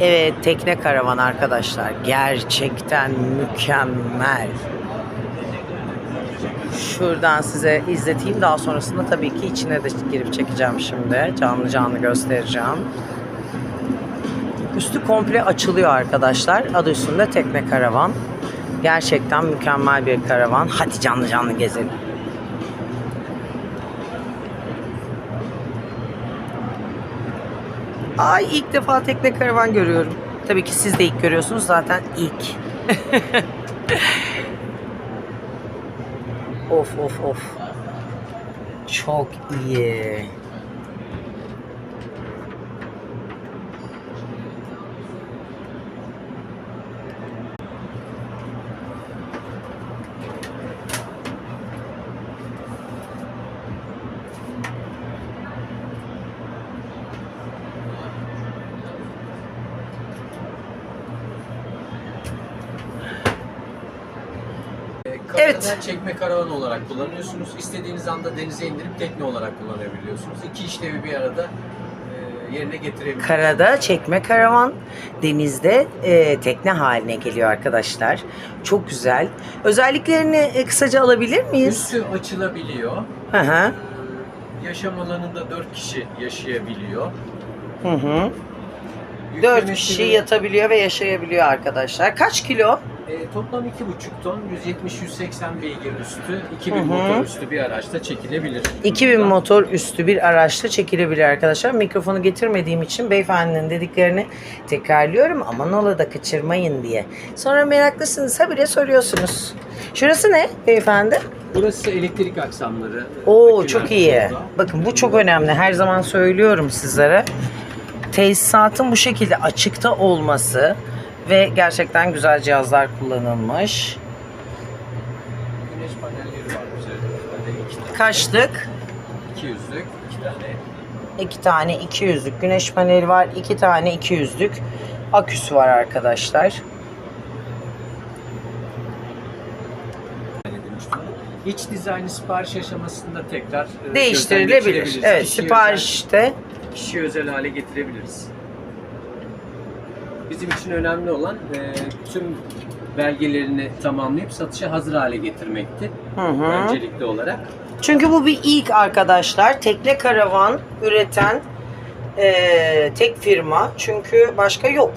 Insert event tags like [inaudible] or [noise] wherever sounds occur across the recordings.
Evet tekne karavan arkadaşlar. Gerçekten mükemmel. Şuradan size izleteyim. Daha sonrasında tabii ki içine de girip çekeceğim şimdi. Canlı canlı göstereceğim. Üstü komple açılıyor arkadaşlar. Adı üstünde tekne karavan. Gerçekten mükemmel bir karavan. Hadi canlı canlı gezelim. Ay ilk defa tekne karavan görüyorum. Tabii ki siz de ilk görüyorsunuz zaten ilk. [laughs] of of of. Çok iyi. Karada Evet. çekme karavan olarak kullanıyorsunuz. İstediğiniz anda denize indirip tekne olarak kullanabiliyorsunuz. İki işlevi bir arada e, yerine getirebiliyorsunuz. Karada çekme karavan, denizde e, tekne haline geliyor arkadaşlar. Çok güzel. Özelliklerini e, kısaca alabilir miyiz? Üstü açılabiliyor. Hı hı. Yaşam alanında 4 kişi yaşayabiliyor. Hı hı. Yüklemesi 4 kişi yatabiliyor ve yaşayabiliyor arkadaşlar. Kaç kilo? E, toplam 2,5 ton, 170-180 beygir üstü, 2000 Hı hı. motor üstü bir araçta çekilebilir. 2000 motor üstü bir araçta çekilebilir arkadaşlar. Mikrofonu getirmediğim için beyefendinin dediklerini tekrarlıyorum. Aman ola da kaçırmayın diye. Sonra meraklısınız habire soruyorsunuz. Şurası ne beyefendi? Burası elektrik aksamları. Oo aküler çok iyi. burada. Bakın bu çok önemli. Her zaman söylüyorum sizlere. Tesisatın bu şekilde açıkta olması ve gerçekten güzel cihazlar kullanılmış. Güneş panelleri var üzerinde. Kaçlık? 200'lük, iki tane. İki tane 200'lük güneş paneli var. iki tane 200'lük aküsü var arkadaşlar. İç dizaynı sipariş aşamasında tekrar e, Değiştirilebilir. Evet siparişte kişiye özel hale getirebiliriz. Bizim için önemli olan e, tüm belgelerini tamamlayıp satışa hazır hale getirmekti. Hı hı. Öncelikli olarak. Çünkü bu bir ilk arkadaşlar. Tekne karavan üreten eee, tek firma. Çünkü başka yok.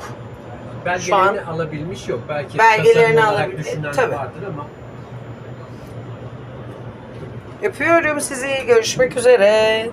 Belgelerini alabilmiş yok. Belki Belgelerini tasarım olarak alabil- düşünen tabii. vardır ama Öpüyorum sizi. Görüşmek üzere.